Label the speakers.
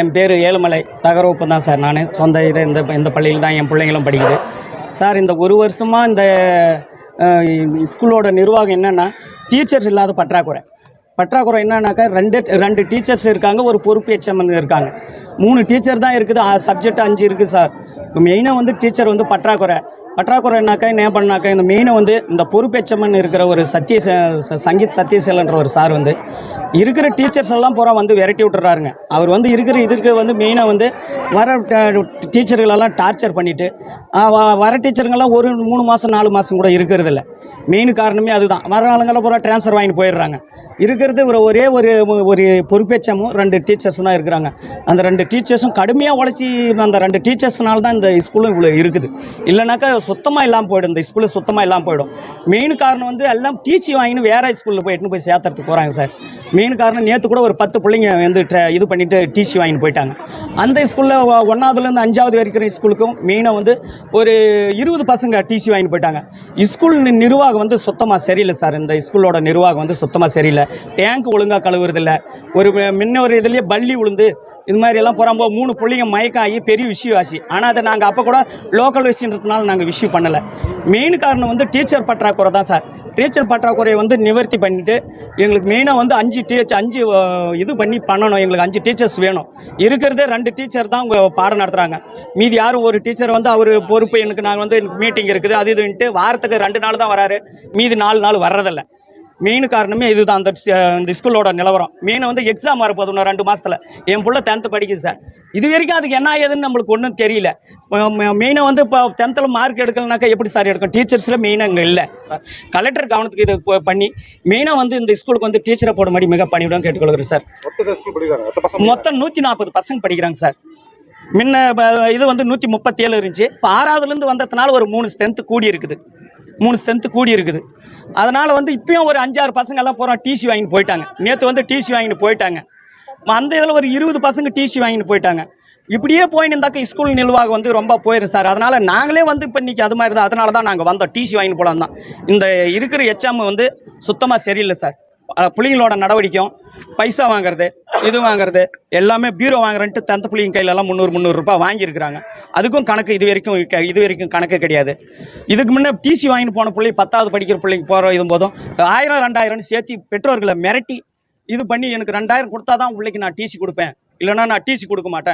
Speaker 1: என் பேர் ஏழுமலை. தகரவப்பு தான் சார் நான். சொந்த இது இந்த இந்த பள்ளியில் தான் என் பிள்ளைங்களும் படிக்குது. சார் இந்த ஒரு வருஷமாக இந்த ஸ்கூலோட நிர்வாகம் என்னென்னா டீச்சர்ஸ் இல்லாத பற்றாக்குறை. பற்றாக்குறை என்னன்னாக்கா ரெண்டு ரெண்டு டீச்சர்ஸ் இருக்காங்க ஒரு பொறுப்பு எச்எம்என் இருக்காங்க. மூணு டீச்சர் தான் இருக்குது சப்ஜெக்ட் அஞ்சு இருக்குது சார். மெயினாக வந்து டீச்சர் வந்து பற்றாக்குறை. பற்றாக்குறைனாக்கா என்ன பண்ணாக்கா இந்த மெயினை வந்து இந்த பொறுப்பேச்சம்மன் இருக்கிற ஒரு சத்ய ச- சங்கீத் சத்தியசேலன்ற ஒரு சார் வந்து இருக்கிற டீச்சர்ஸ் எல்லாம் பூரா வந்து விரட்டி விட்டுறாருங்க. அவர் வந்து இருக்கிற இதுக்கு வந்து மெயினாக வந்து வர டீச்சர்களெல்லாம் டார்ச்சர் பண்ணிவிட்டு வர டீச்சருங்கெல்லாம் ஒரு மூணு மாதம் நாலு மாதம் கூட இருக்கிறதில்ல. மெயின் காரணமே அதுதான். வர ஆளுங்களை பூரா ட்ரான்ஸ்ஃபர் வாங்கிட்டு போயிடுறாங்க. இருக்கிறது ஒரு ஒரே ஒரு ஒரு பொறுப்பேச்சமும் ரெண்டு டீச்சர்ஸும் தான் இருக்கிறாங்க. அந்த ரெண்டு டீச்சர்ஸும் கடுமையாக உழைச்சி அந்த ரெண்டு டீச்சர்ஸ்னால தான் இந்த ஸ்கூலும் இவ்வளோ இருக்குது. இல்லைனாக்கா சுத்தமாக இல்லாமல் போயிடும். இந்த ஸ்கூலு சுத்தமாக இல்லாமல் போயிடும். மெயின் காரணம் வந்து எல்லாம் டீச்சி வாங்கின்னு வேறு ஸ்கூலில் போய் எட்டுன்னு போய் சேர்த்துறதுக்கு போகிறாங்க சார். மெயின் காரணம் நேற்று கூட ஒரு பத்து பிள்ளைங்க வந்து இது பண்ணிவிட்டு டிசி வாங்கிட்டு போயிட்டாங்க. அந்த ஸ்கூலில் ஒன்றாவதுலேருந்து அஞ்சாவது வரைக்கும் ஸ்கூலுக்கும் மெயினாக வந்து ஒரு இருபது பசங்க டிசி வாங்கிட்டு போயிட்டாங்க. ஸ்கூல் நிர்வாகம் வந்து சுத்தமாக சரியில்லை சார். இந்த ஸ்கூலோட நிர்வாகம் வந்து சுத்தமாக சரியில்லை. டேங்க் ஒழுங்காக கழுவுறதில்ல. ஒரு முன்ன ஒரு இதுலேயே பள்ளி விழுந்து இது மாதிரி எல்லாம் போகிறப்போ மூணு பிள்ளைங்க மயக்கம் ஆகி பெரிய விஷயம் ஆச்சு. ஆனால் அதை நாங்கள் அப்போ கூட லோக்கல் விஷயன்றதுனால நாங்கள் விஷயம் பண்ணலை. மெயின் காரணம் வந்து டீச்சர் பற்றாக்குறை தான் சார். டீச்சர் பற்றாக்குறையை வந்து நிவர்த்தி பண்ணிவிட்டு எங்களுக்கு மெயினாக வந்து அஞ்சு டீச்சர் அஞ்சு இது பண்ணி பண்ணணும். எங்களுக்கு அஞ்சு டீச்சர்ஸ் வேணும். இருக்கிறதே ரெண்டு டீச்சர் தான் அவங்க பாடம் நடத்துகிறாங்க மீதி யாரும் ஒரு டீச்சர் வந்து அவர் பொறுப்பு எனக்கு நாங்கள் வந்து எனக்கு மீட்டிங் இருக்குது அது இதுன்ட்டு வாரத்துக்கு ரெண்டு நாள் தான் வராரு. மீதி நாலு நாள் வர்றதில்லை. மெயின் காரணமே இதுதான். அந்த இந்த ஸ்கூலோட நிலவரம். மெயின் வந்து எக்ஸாம் வரப்போகுது இன்னும் ரெண்டு மாசத்துல. என் புள்ள டென்த்து படிக்குது சார் இது வரைக்கும் அதுக்கு என்ன ஆகுதுன்னு நம்மளுக்கு ஒன்றும் தெரியல. மெயினாக வந்து இப்போ டென்த்தில் மார்க் எடுக்கலனாக்கா எப்படி சார் எடுக்கும்? டீச்சர்ஸில் மெயினாக இங்கே இல்லை. கலெக்டர் கவனத்துக்கு இது பண்ணி மெயினாக வந்து இந்த ஸ்கூலுக்கு வந்து டீச்சரை போடும்படி மிக பணிவிடம் கேட்டுக்கொள்கிறேன் சார் மொத்தம் நூற்றி நாற்பது பசங்க படிக்கிறாங்க? சார் முன்ன இது வந்து நூற்றி முப்பத்தி ஏழு இருந்துச்சு. இப்போ ஆறாவதுலேருந்து வந்ததுனால ஒரு மூணு ஸ்ட்ரென்த்து கூடி இருக்குது. மூணு ஸ்ட்ரென்த்து கூடி இருக்குது. அதனால் வந்து இப்பயும் ஒரு அஞ்சாறு பசங்கள்லாம் போகிறோம் டிசி வாங்கிட்டு போயிட்டாங்க. நேற்று வந்து டிசி வாங்கிட்டு போயிட்டாங்க. அந்த இதில் ஒரு இருபது பசங்க டிசி வாங்கிட்டு போயிட்டாங்க. இப்படியே போயின்னு இருந்தாக்க ஸ்கூல் நிர்வாகம் வந்து ரொம்ப போயிடும் சார். அதனால் நாங்களே வந்து இப்போ இன்றைக்கி அது மாதிரி தான் அதனால தான் நாங்கள் வந்தோம். டிசி வாங்கிட்டு போகலாம் தான் இந்த இருக்கிற எச்எம் வந்து சுத்தமாக சரியில்லை சார். பிள்ளைங்களோட நடவடிக்கையும் பைசா வாங்குறது இது வாங்குறது எல்லாமே பீரோ வாங்குறேன்ட்டு தந்த பிள்ளைங்க கையிலலாம் முந்நூறு முந்நூறுரூபா வாங்கியிருக்கிறாங்க. அதுக்கும் கணக்கு இது வரைக்கும் க- இது வரைக்கும் கணக்கு கிடையாது. இதுக்கு முன்னே டிசி வாங்கிட்டு போன பிள்ளை பத்தாவது படிக்கிற பிள்ளைங்க போகிற இது போதும். ஆயிரம் ரெண்டாயிரம்னு சேர்த்து பெற்றோர்களை மிரட்டி இது பண்ணி எனக்கு ரெண்டாயிரம் கொடுத்தா தான் பிள்ளைக்கு நான் டிசி கொடுப்பேன். இல்லைன்னா நான் டிசி கொடுக்க மாட்டேன்.